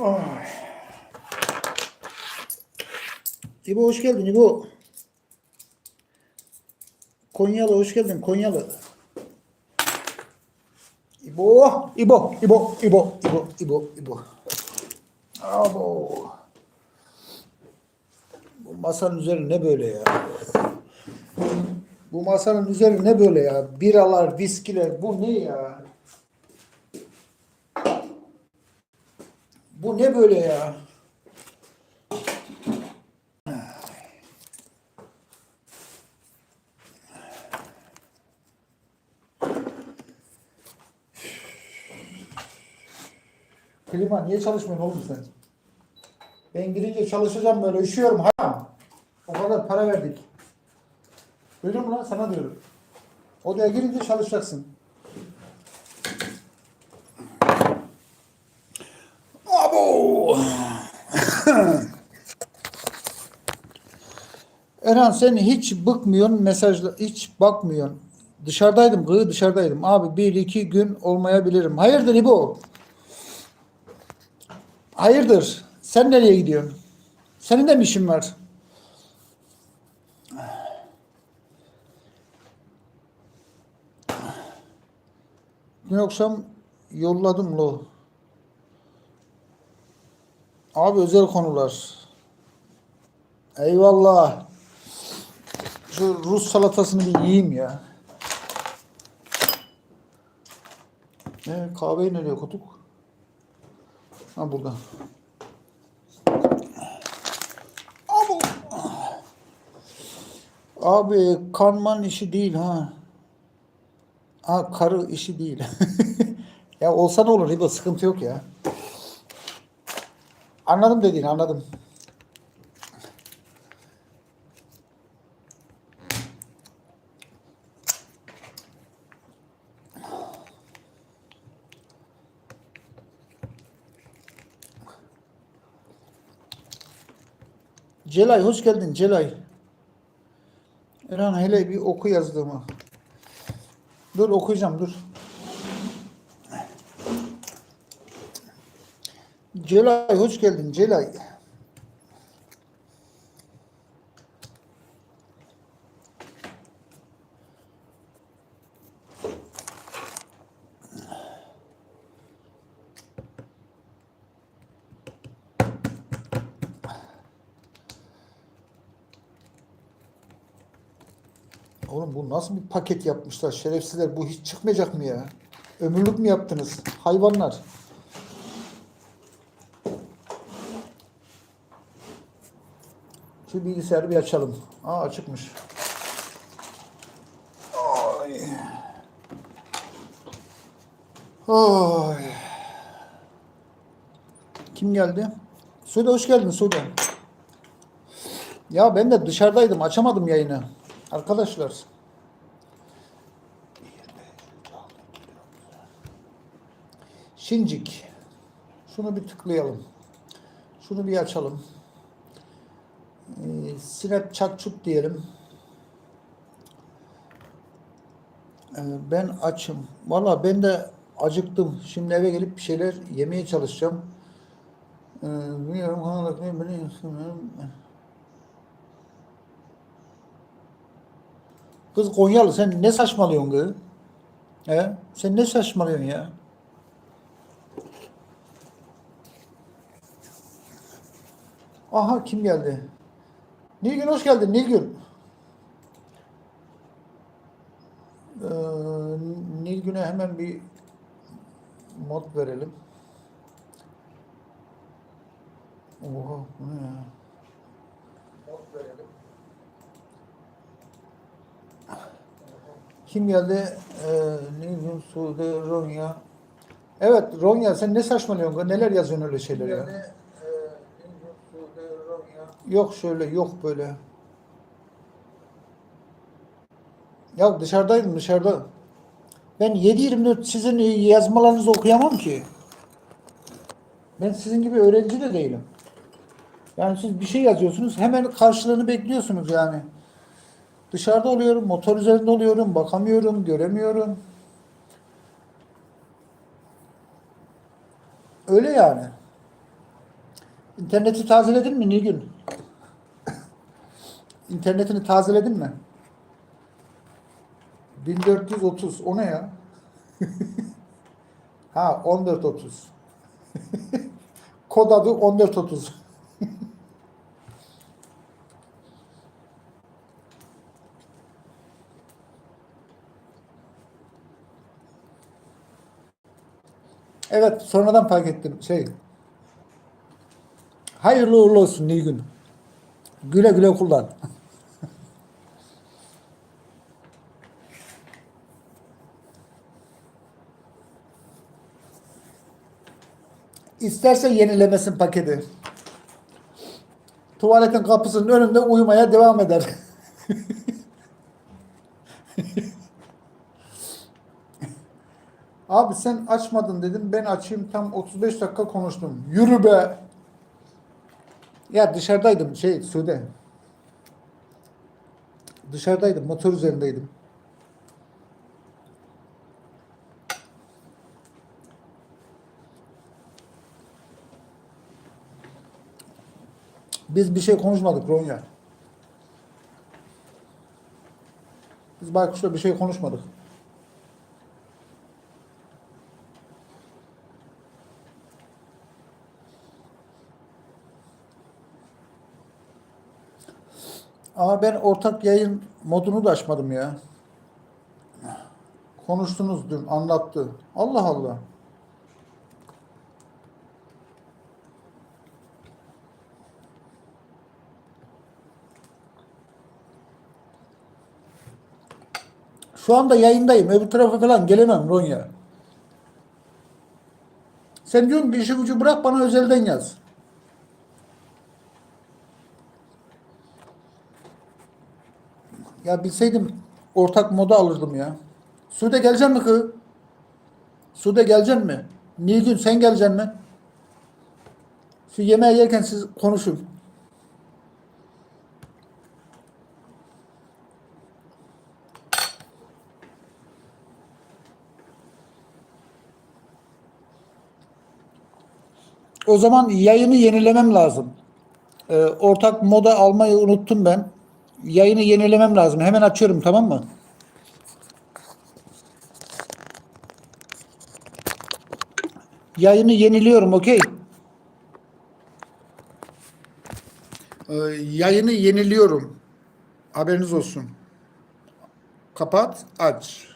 Ay. İbo hoş geldin İbo. Konyalı hoş geldin Konyalı. İbo, İbo, İbo, İbo, İbo, İbo, İbo. Abo. Bu masanın üzeri ne böyle ya? Bu masanın üzeri ne böyle ya? Biralar, viskiler, bu ne ya? Bu ne böyle ya? Klima niye çalışmıyorsun oğlum sen? Ben girince çalışacağım böyle üşüyorum ha. O kadar para verdik. Duydun mu lan sana diyorum. Odaya girince çalışacaksın. Abo! Erhan sen hiç bıkmıyorsun mesajla hiç bakmıyorsun. Dışarıdaydım gığı dışarıdaydım. Abi bir iki gün olmayabilirim. Hayırdır İbo? Hayırdır? Sen nereye gidiyorsun? Senin de mi işin var? Dün akşam yolladım lo. Abi özel konular. Eyvallah. Şu Rus salatasını bir yiyeyim ya. E, kahveyi nereye koyduk? Ha burada. Abi, abi kanman işi değil ha. Ha karı işi değil. ya olsa ne olur İbo sıkıntı yok ya. Anladım dediğini anladım. Celay hoş geldin Celay. Erhan hele bir oku yazdığımı. Dur okuyacağım dur. Celay hoş geldin Celay. Oğlum bu nasıl bir paket yapmışlar şerefsizler bu hiç çıkmayacak mı ya? Ömürlük mü yaptınız? Hayvanlar. Şu bilgisayarı bir açalım. Aa açıkmış. Ay. Ay. Kim geldi? Sude hoş geldin Sude. Ya ben de dışarıdaydım açamadım yayını. Arkadaşlar. Şincik. Şunu bir tıklayalım. Şunu bir açalım. Ee, Snap çakçut diyelim. Ee, ben açım. Valla ben de acıktım. Şimdi eve gelip bir şeyler yemeye çalışacağım. Ee, bilmiyorum. hangi- bilmiyorum. Kız Konyalı sen ne saçmalıyorsun kız? He? Sen ne saçmalıyorsun ya? Aha kim geldi? Nilgün hoş geldin Nilgün. Ee, Nilgün'e hemen bir mod verelim. Oha bu ne ya? Mod verelim. Kim geldi? Ee, Nilgün, Sude, Ronya. Evet Ronya sen ne saçmalıyorsun? Neler yazıyorsun öyle şeyler ya? Yok şöyle yok böyle. Ya dışarıdaydım dışarıda. Ben 7-24 sizin yazmalarınızı okuyamam ki. Ben sizin gibi öğrenci de değilim. Yani siz bir şey yazıyorsunuz hemen karşılığını bekliyorsunuz yani. Dışarıda oluyorum, motor üzerinde oluyorum, bakamıyorum, göremiyorum. Öyle yani. İnterneti tazeledin mi Nilgün? İnternetini tazeledin mi? 1430. O ne ya? ha 1430. Kod adı 1430. Evet, sonradan fark ettim. Şey. Hayırlı uğurlu olsun Nilgün. Güle güle kullan. İsterse yenilemesin paketi. Tuvaletin kapısının önünde uyumaya devam eder. Abi sen açmadın dedim. Ben açayım tam 35 dakika konuştum. Yürü be. Ya dışarıdaydım şey Sude. Dışarıdaydım motor üzerindeydim. Biz bir şey konuşmadık Ronya. Biz Baykuş'la bir şey konuşmadık. Ama ben ortak yayın modunu da açmadım ya. Konuştunuz dün, anlattı. Allah Allah. Şu anda yayındayım. Öbür tarafa falan gelemem Ronya. Sen diyorsun ki işi gücü bırak bana özelden yaz. Ya bilseydim ortak moda alırdım ya. Sude gelecek mi kız? Sude gelecek mi? Nilgün sen geleceksin mi? Şu yemeği yerken siz konuşun. O zaman yayını yenilemem lazım. Ee, ortak moda almayı unuttum ben. Yayını yenilemem lazım. Hemen açıyorum tamam mı? Yayını yeniliyorum okey. Ee, yayını yeniliyorum. Haberiniz olsun. Kapat, aç.